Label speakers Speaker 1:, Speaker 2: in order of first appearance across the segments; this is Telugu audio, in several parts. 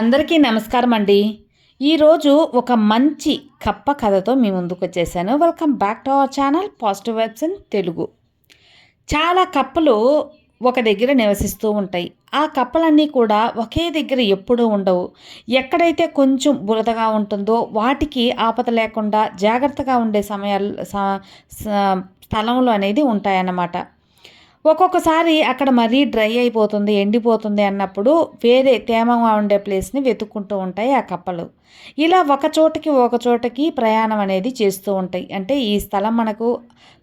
Speaker 1: అందరికీ నమస్కారం అండి. ఈరోజు ఒక మంచి కప్ప కథతో మీ ముందుకు వచ్చేసాను. Welcome back to our channel positive vibes in Telugu చాలా కప్పలు ఒక దగ్గర నివసిస్తూ ఉంటాయి. ఆ కప్పలన్నీ కూడా ఒకే దగ్గర ఎప్పుడూ ఉండవు. ఎక్కడైతే కొంచెం బురదగా ఉంటుందో వాటికి ఆపద లేకుండా జాగ్రత్తగా ఉండే సమయాలు స్థలంలో అనేది ఉంటాయన్నమాట. ఒక్కొక్కసారి అక్కడ మరీ డ్రై అయిపోతుంది ఎండిపోతుంది అన్నప్పుడు వేరే తేమగా ఉండే ప్లేస్ని వెతుక్కుంటూ ఉంటాయి ఆ కప్పలు. ఇలా ఒక చోటకి ఒక చోటకి ప్రయాణం అనేది చేస్తూ ఉంటాయి. అంటే ఈ స్థలం మనకు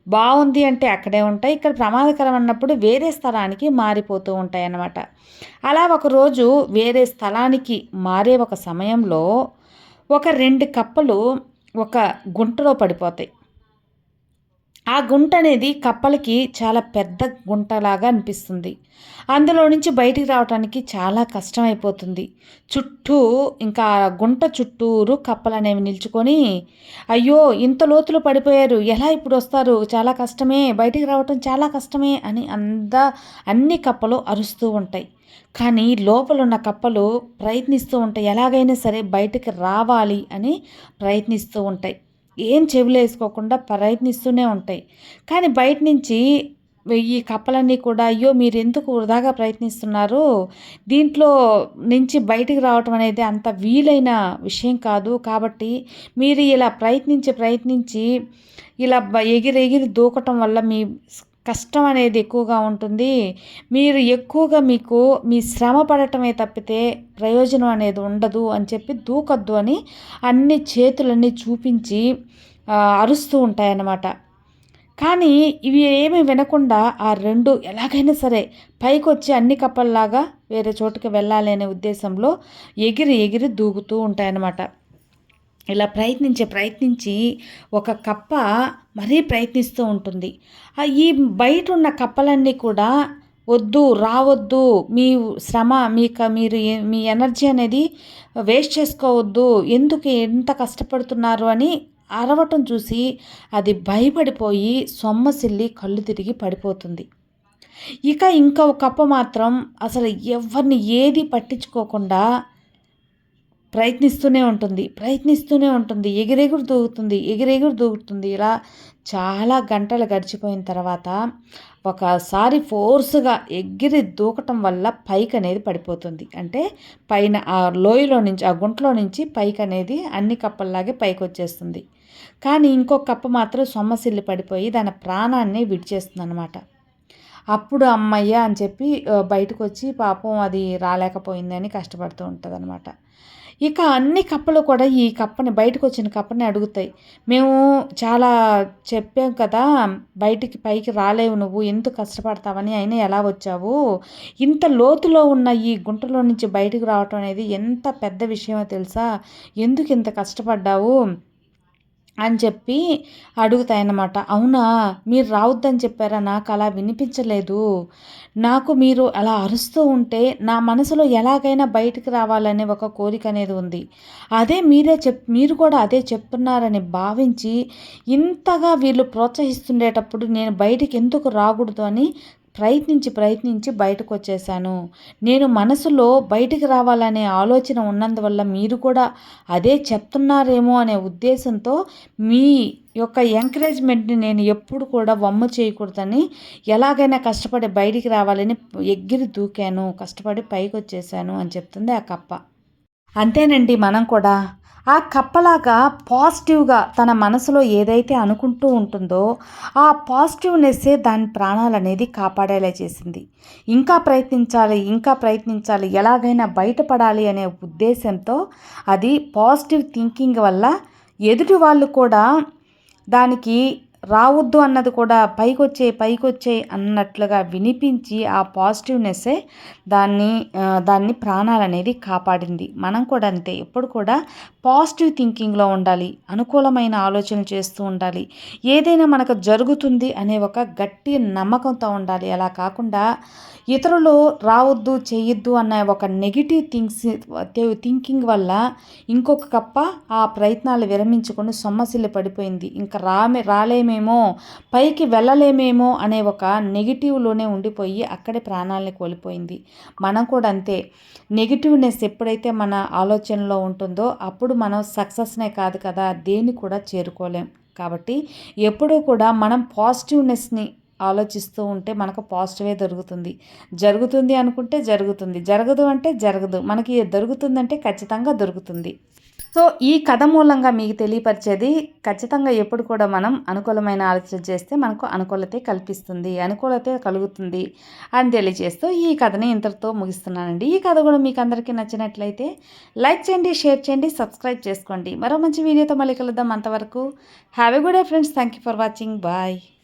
Speaker 1: బాగుంది అంటే అక్కడే ఉంటాయి. ఇక్కడ ప్రమాదకరం అన్నప్పుడు వేరే స్థలానికి మారిపోతూ ఉంటాయి అన్నమాట. అలా ఒకరోజు వేరే స్థలానికి మారే ఒక సమయంలో ఒక రెండు కప్పలు ఒక గుంటలో పడిపోతాయి. ఆ గుంట అనేది కప్పలకి చాలా పెద్ద గుంటలాగా అనిపిస్తుంది. అందులో నుంచి బయటికి రావడానికి చాలా కష్టమైపోతుంది. చుట్టూ ఇంకా గుంట చుట్టూరు కప్పలు అనేవి నిల్చుకొని అయ్యో ఇంత లోతులు పడిపోయారు ఎలా ఇప్పుడు వస్తారు చాలా కష్టమే బయటికి రావటం చాలా కష్టమే అని అంద అన్ని కప్పలు అరుస్తూ ఉంటాయి. కానీ లోపల ఉన్న కప్పలు ప్రయత్నిస్తూ ఉంటాయి. ఎలాగైనా సరే బయటికి రావాలి అని ప్రయత్నిస్తూ ఉంటాయి. ఏం చెవులు వేసుకోకుండా ప్రయత్నిస్తూనే ఉంటాయి. కానీ బయట నుంచి ఈ కప్పలన్నీ కూడా అయ్యో మీరు ఎందుకు వృధాగా ప్రయత్నిస్తున్నారు? దీంట్లో నుంచి బయటికి రావటం అనేది అంత వీలైన విషయం కాదు. కాబట్టి మీరు ఇలా ప్రయత్నించి ప్రయత్నించి ఇలా ఎగిరి ఎగిరి దూకటం వల్ల మీ కష్టం అనేది ఎక్కువగా ఉంటుంది. మీరు ఎక్కువగా మీకు మీ శ్రమ పడటమే తప్పితే ప్రయోజనం అనేది ఉండదు అని చెప్పి దూకద్దు అని అన్ని చేతులన్నీ చూపించి అరుస్తూ ఉంటాయన్నమాట. కానీ ఇవి ఏమీ వినకుండా ఆ రెండు ఎలాగైనా సరే పైకి వచ్చి అన్ని కప్పల్లాగా వేరే చోటుకి వెళ్ళాలి అనే ఉద్దేశంలో ఎగిరి ఎగిరి దూకుతూ ఉంటాయన్నమాట. ఇలా ప్రయత్నించి ప్రయత్నించి ఒక కప్ప మరీ ప్రయత్నిస్తూ ఉంటుంది. ఈ బయట ఉన్న కప్పలన్నీ కూడా వద్దు రావద్దు మీ శ్రమ మీక మీరు మీ ఎనర్జీ అనేది వేస్ట్ చేసుకోవద్దు ఎందుకు ఎంత కష్టపడుతున్నారు అని అరవటం చూసి అది భయపడిపోయి సొమ్మసిల్లి కళ్ళు తిరిగి పడిపోతుంది. ఇక ఇంకో కప్ప మాత్రం అసలు ఎవరిని ఏది పట్టించుకోకుండా ప్రయత్నిస్తూనే ఉంటుంది ప్రయత్నిస్తూనే ఉంటుంది ఎగిరెగురు దూకుతుంది ఎగిరెగురు దూకుతుంది. ఇలా చాలా గంటలు గడిచిపోయిన తర్వాత ఒకసారి ఫోర్స్గా ఎగిరి దూకటం వల్ల పైకి అనేది పడిపోతుంది. అంటే పైన ఆ లోయలో నుంచి ఆ గుంటలో నుంచి పైకి అనేది అన్ని కప్పల్లాగే పైకి వచ్చేస్తుంది. కానీ ఇంకొక కప్ప మాత్రం సొమ్మసిల్లి పడిపోయి దాని ప్రాణాన్ని విడిచేస్తుంది అనమాట అప్పుడు అమ్మయ్య అని చెప్పి బయటకు వచ్చి పాపం అది రాలేకపోయిందని కష్టపడుతూ ఉంటుంది అనమాట ఇక అన్ని కప్పలు కూడా ఈ కప్పని బయటకు వచ్చిన కప్పని అడుగుతాయి. మేము చాలా చెప్పాం కదా బయటికి పైకి రాలేవు నువ్వు ఎంత కష్టపడతావని అయినా ఎలా వచ్చావు? ఇంత లోతులో ఉన్న ఈ గుంటలో నుంచి బయటకు రావటం అనేది ఎంత పెద్ద విషయమో తెలుసా? ఎందుకు ఇంత కష్టపడ్డావు? అని చెప్పి అడుగుతాయన్నమాట. అవునా? మీరు రావద్దని చెప్పారా? నాకు అలా వినిపించలేదు. నాకు మీరు అలా అరుస్తూ ఉంటే నా మనసులో ఎలాగైనా బయటికి రావాలనే ఒక కోరిక అనేది ఉంది. అదే మీరే చెప్ మీరు కూడా అదే చెప్తున్నారని భావించి ఇంతగా వీళ్ళు ప్రోత్సహిస్తుండేటప్పుడు నేను బయటికి ఎందుకు రాకూడదు అని ప్రయత్నించి ప్రయత్నించి బయటకు వచ్చేసాను నేను మనసులో బయటికి రావాలనే ఆలోచన ఉన్నందువల్ల మీరు కూడా అదే చెప్తున్నారేమో అనే ఉద్దేశంతో మీ యొక్క ఎంకరేజ్మెంట్ని నేను ఎప్పుడు కూడా వమ్ము చేయకూడదని ఎలాగైనా కష్టపడి బయటికి రావాలని ఎగ్గిరి దూకాను కష్టపడి పైకి వచ్చేసాను అని చెప్తుంది ఆ కప్ప. అంతేనండి మనం కూడా. ఆ కప్పలాగా పాజిటివ్గా తన మనసులో ఏదైతే అనుకుంటూ ఉంటుందో ఆ పాజిటివ్నెస్సే దాని ప్రాణాలు అనేది కాపాడేలా చేసింది. ఇంకా ప్రయత్నించాలి ఇంకా ప్రయత్నించాలి ఎలాగైనా బయటపడాలి అనే ఉద్దేశంతో అది పాజిటివ్ థింకింగ్ వల్ల ఎదుటి వాళ్ళు కూడా దానికి రావద్దు అన్నది కూడా పైకొచ్చే పైకొచ్చే అన్నట్లుగా వినిపించి ఆ పాజిటివ్నెస్సే దాన్ని దాన్ని ప్రాణాలు అనేది కాపాడింది. మనం కూడా అంతే. ఎప్పుడు కూడా పాజిటివ్ థింకింగ్లో ఉండాలి. అనుకూలమైన ఆలోచనలు చేస్తూ ఉండాలి. ఏదైనా మనకు జరుగుతుంది అనే ఒక గట్టి నమ్మకంతో ఉండాలి. అలా కాకుండా ఇతరులు రావద్దు చేయొద్దు అన్న ఒక నెగిటివ్ థింగ్స్ థింకింగ్ వల్ల ఇంకొక కప్ప ఆ ప్రయత్నాలు విరమించుకొని సొమ్మసిల్లి పడిపోయింది. ఇంకా రామే రాలేమే వెళ్ళలేమేమో పైకి వెళ్ళలేమేమో అనే ఒక నెగిటివ్లోనే ఉండిపోయి అక్కడే ప్రాణాలని కోల్పోయింది. మనం కూడా అంతే. నెగిటివ్నెస్ ఎప్పుడైతే మన ఆలోచనలో ఉంటుందో అప్పుడు మనం సక్సెస్నే కాదు కదా దేన్ని కూడా చేరుకోలేం. కాబట్టి ఎప్పుడూ కూడా మనం పాజిటివ్నెస్ని ఆలోచిస్తూ ఉంటే మనకు పాజిటివే దొరుకుతుంది. జరుగుతుంది అనుకుంటే జరుగుతుంది. జరగదు అంటే జరగదు. మనకి దొరుకుతుందంటే ఖచ్చితంగా దొరుకుతుంది. సో ఈ కథ మూలంగా మీకు తెలియపరిచేది ఖచ్చితంగా ఎప్పుడు కూడా మనం అనుకూలమైన ఆలోచన చేస్తే మనకు అనుకూలత కల్పిస్తుంది అనుకూలత కలుగుతుంది అని తెలియజేస్తూ ఈ కథని ఇంతటితో ముగిస్తున్నానండి. ఈ కథ కూడా మీకు అందరికీ నచ్చినట్లయితే లైక్ చేయండి షేర్ చేయండి సబ్స్క్రైబ్ చేసుకోండి. మరో మంచి వీడియోతో మళ్ళీ కలుద్దాం అంతవరకు. Have a good day friends thank you for watching bye